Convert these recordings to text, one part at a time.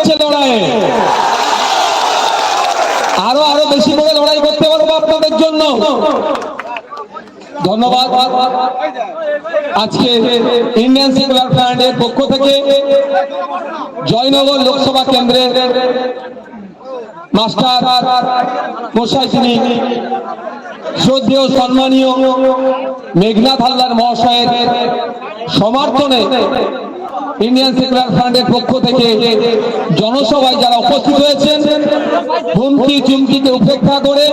দিচ্ছে লড়াইয়ে আরও আরও বেশি করে লড়াই করতে পারব আপনাদের জন্য। ধন্যবাদ। আজকে ইন্ডিয়ান সেকুলার ফ্রান্টের পক্ষ থেকে জয়নগর লোকসভা কেন্দ্রের মাস্টার মশাই তিনি শ্রদ্ধেয়, সম্মানীয় মেঘনাথ হালদার মহাশয়ের সমর্থনে ইন্ডিয়ান সেকুলার ফ্রান্টের পক্ষ থেকে জনসভায় যারা উপস্থিত হয়েছেন, হুমকি চুমকিকে উপেক্ষা করে,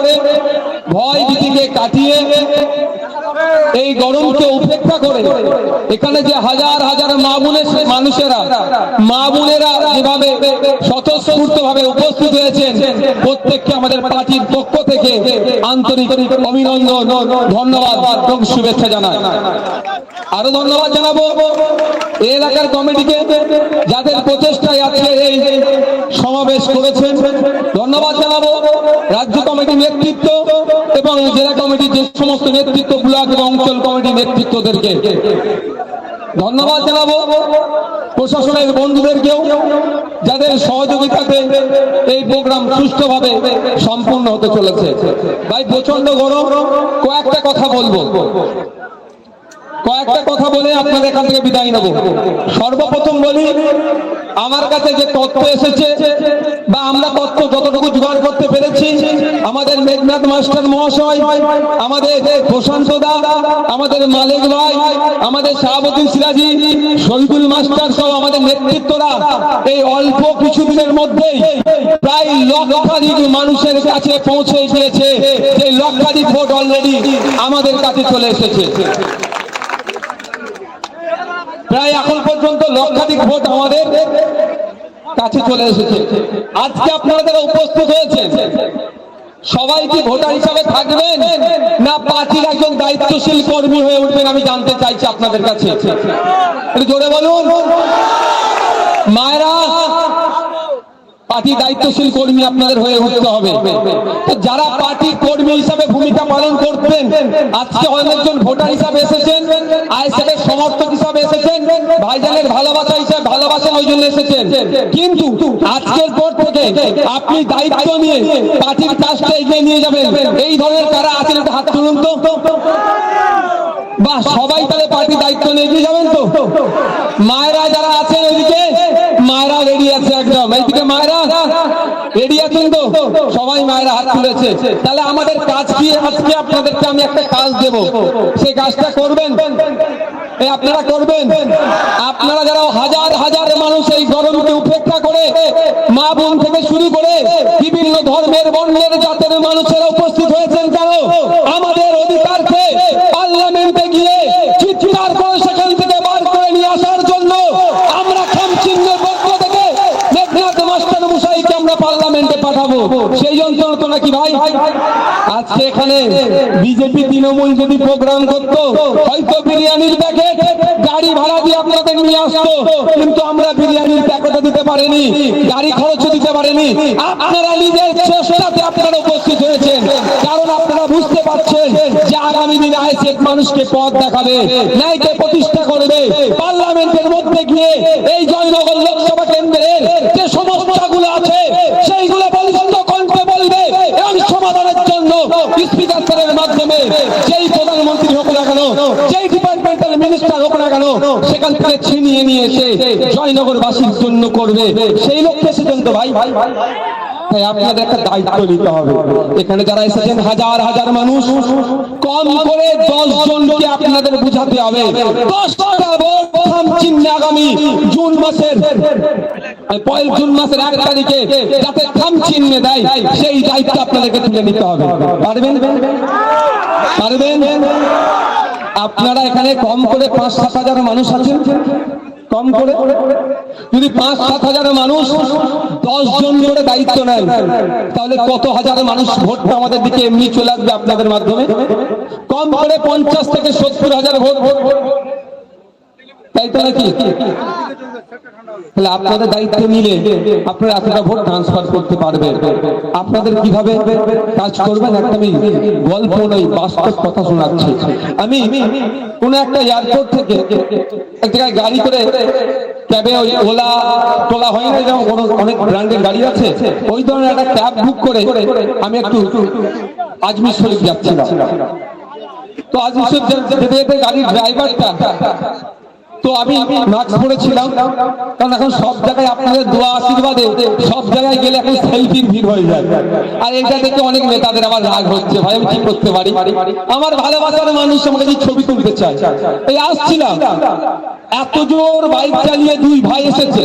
ভয় ভীতিকে কাটিয়ে এই গরমকে উপেক্ষা করে এখানে যে হাজার হাজার মা বোনের মানুষেরা, মা বোনেরা যেভাবে স্বতঃস্ফূর্ত ভাবে উপস্থিত হয়েছেন, প্রত্যেককে আমাদের পার্টির পক্ষ থেকে আন্তরিক অভিনন্দন, ধন্যবাদ এবং শুভেচ্ছা জানাই। আরও ধন্যবাদ জানাব এই এলাকার কমিটিকে, যাদের প্রচেষ্টায় আজকে এই সমাবেশ করেছেন। ধন্যবাদ জানাব রাজ্য কমিটির নেতৃত্ব এবং জেলা কমিটির যে সমস্ত নেতৃত্ব, ব্লক এবং অঞ্চল কমিটির নেতৃত্বদেরকে। ধন্যবাদ জানাব। প্রশাসনের বন্ধুদেরকেও যাদের সহযোগিতাতে এই প্রোগ্রাম সুষ্ঠুভাবে সম্পূর্ণ হতে চলেছে। ভাই প্রচণ্ড গরম। কয়েকটা কথা বলব। কয়েকটা কথা বলে আপনাদের এখান থেকে বিদায় নেব। সর্বপ্রথম বলি, আমার কাছে যে তথ্য এসেছে বা আমরা তথ্য যতটুকু জোগাড় করতে পেরেছি, আমাদের মেঘনাথ মাস্টার মহাশয়, আমাদের প্রশান্ত দা, আমাদের মালিক ভাই, আমাদের শাহাবুদ্দিন সিরাজি, শহীদুল মাস্টার সহ আমাদের নেতৃত্বরা এই অল্প কিছুদিনের মধ্যেই প্রায় লক্ষাধিক মানুষের কাছে পৌঁছে গিয়েছে। যে লক্ষাধিক ভোট অলরেডি আমাদের কাছে চলে এসেছে। প্রায় এখন পর্যন্ত লক্ষাধিক ভোট আমাদের কাছে চলে এসেছে। আজকে আপনারা যারা উপস্থিত হয়েছে সবাই কি ভোটার হিসাবে থাকবেন না পার্টির একজন দায়িত্বশীল কর্মী হয়ে উঠবেন আমি জানতে চাইছি আপনাদের কাছে? জোরে বলুন। মায়েরা পার্টি দায়িত্বশীল কর্মী আপনাদের হয়ে উঠতে হবে। তো যারা পার্টি কর্মী হিসাবে ভূমিকা পালন করতেন, আজকে অনেকজন ভোটার হিসাবে এসেছেন আইএসএফ এর সমর্থক হিসাবে এসেছেন, ভাইজানের ভালোবাসা হিসাবে ভালোবাসেন ওই জন্য এসেছেন। কিন্তু আজকের পর থেকে আপনি দায়িত্ব নিয়ে পার্টির কাজটা এগিয়ে নিয়ে যাবেন। এই ধরনের কারা আছেন হাত তুলুন তো। বা সবাই তাহলে পার্টি দায়িত্ব নিয়ে এগিয়ে যাবেন তো মায়েরা যারা আছেন ওইদিকে মায়েরা রেডি আছে একদম এইদিকে মায়েরা রেডি আছেন তো সবাই মায়েরা হাত তুলেছে তাহলে আমাদের কাজ কি? আজকে আপনাদেরকে আমি একটা কাজ দেব। সেই কাজটা করবেন? আপনারা করবেন? আপনারা যারা হাজার হাজার মানুষ এই গরমকে উপেক্ষা করে মা বোন থেকে শুরু করে বিভিন্ন ধর্মের, বর্ণের, জাতের মানুষেরা উপস্থিত হয়েছেন কেন আমাদের অধিকারকে পার্লামেন্টে গিয়ে চিৎকার করে সেখান থেকে বার করে নিয়ে আসার জন্য আমরা খামচিহ্নের পক্ষ থেকে মেঘনাথ মাস্টার মুসাইকে আমরা পার্লামেন্টে পাঠাবো। সেই যন্ত্রণা তো নাকি ভাই? আজকে এখানে বিজেপি তৃণমূল যদি প্রোগ্রাম করতো, হয়তো বিরিয়ানির প্যাকেট, গাড়ি ভাড়া দিয়ে আপনাদের নিয়ে আসতো। কিন্তু আমরা বিরিয়ানির প্যাকেটও দিতে পারিনি, গাড়ি খরচও দিতে পারিনি। আপনারা নিজের চেষ্টাতে আপনারা উপস্থিত হয়েছেন। কারণ আপনারা বুঝতে পারছেন যে আগামী দিনে আইসেফ মানুষকে পথ দেখাবে, ন্যায়কে প্রতিষ্ঠা করবে। পার্লামেন্টের মধ্যে গিয়ে এই জয়নগর লোকসভা কেন্দ্রের যে সমস্যাগুলো আছে সেইগুলো বলিষ্ঠ কণ্ঠে বলবে এবং সমাধানের জন্য স্পিকার মাধ্যমে যেই প্রধানমন্ত্রী হোক না কেন যেই ডিপার্টমেন্টাল মিনিস্টার হোক না কেন সেখান থেকে ছিনিয়ে নিয়ে এসে জয়নগরবাসীর জন্য করবে সেই লক্ষ্যে তো ভাই ভাই ভাই তাই আপনাদের একটা দায়িত্ব নিতে হবে। এখানে যারা এসেছেন, হাজার হাজার মানুষ, কম করে দশ জনকে আপনাদের বুঝাতে হবে। আপনারা এখানে কম করে পাঁচ সাত হাজার মানুষ আছেন। কম করে, যদি পাঁচ, সাত হাজার মানুষ দশ জন করে দায়িত্ব নেন, তাহলে কত হাজার মানুষ ভোটটা আমাদের দিকে এমনি চলে আসবে আপনাদের মাধ্যমে? কম করে পঞ্চাশ থেকে সত্তর হাজার ভোট ভোট ভোট তাই তো নাকি? তাহলে আপনাদের দায়িত্ব নিলে আপনারা এতটা ভোট ট্রান্সফার করতে পারবেন। আপনাদের কীভাবে কাজ করবেন একটা আমি গল্প নয়, বাস্তব কথা শোনাচ্ছি। আমি কোন একটা এয়ারপোর্ট থেকে এক জায়গায় গাড়ি করে ক্যাবে ওই ওলা টোলা হয় না যেমন অনেক ব্র্যান্ডের গাড়ি আছে, ওই ধরনের একটা ক্যাব বুক করে আমি একটু আজমির শরীফ যাচ্ছিলাম। তো আজমির শরীফ যেতে যেতে গাড়ির ড্রাইভারটা তো আমি মাস্ক পরেছিলাম কারণ এখন সব জায়গায় আপনাদের দোয়া, আশীর্বাদে সব জায়গায় গেলে এখন সেলফির ভিড় হয়ে যায়। আর এটা দেখে অনেক নেতাদের আবার রাগ হচ্ছে, ভাই, আমি কি করতে পারি? আমার ভালোবাসার মানুষ আমাকে ছবি তুলতে চায়, এই আসছিলাম। এত জোর বাইক চালিয়ে দুই ভাই এসেছে।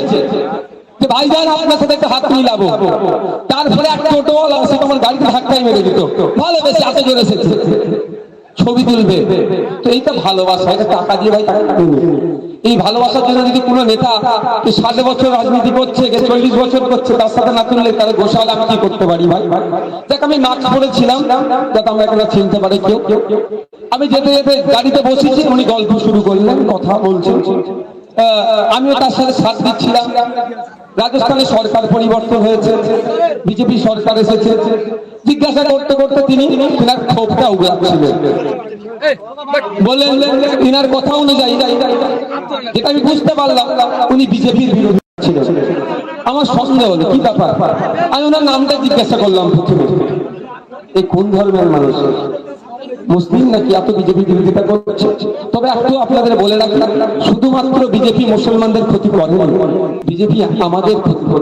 যে ভাইজান আপনার সাথে একটা হাত মিলাবো। তারপরে এক সে তোমার গাড়িতে ধাক্কাই মেরে দিত। ভালো বেশি এত জোর এসেছে। ছবি তুলবে। তো এইটা ভালোবাসা, এটা টাকা দিয়ে ভাই এই ভালোবাসার জন্য যদি কোনো নেতা ষাট বছর রাজনীতি করছে চল্লিশ বছর করছে, তার সাথে না তুললে তাহলে গোসাল আমি কি করতে পারি ভাই? দেখ, আমি মাস্ক পরেছিলাম যাতে আমরা এখানে চিনতে পারি কেউ। কেউ আমি যেতে যেতে গাড়িতে বসেছি, উনি গল্প শুরু করলেন, কথা বলছেন। আমিও তার সাথে সাথ দিচ্ছিলাম। রাজস্থানে সরকার পরিবর্তন হয়েছে বিজেপি সরকার এসেছে। জিজ্ঞাসা করতে করতে তিনি তিনার ক্ষোভটা উগড়াচ্ছিলেন বললেন তিনার কথা অনুযায়ী যেটা আমি বুঝতে পারলাম উনি বিজেপির বিরোধী ছিলেন। আমার সন্দেহ হলো কি ব্যাপার? আমি ওনার নামটা জিজ্ঞাসা করলাম প্রথমে। এই কোন ধর্মের মানুষ? মুসলিম নাকি এত বিজেপি বিরোধিতা করছে? তবে একটু আপনাদের বলে রাখলাম, শুধুমাত্র বিজেপি মুসলমানদের ক্ষতি করে বিজেপি আমাদের ক্ষতি করে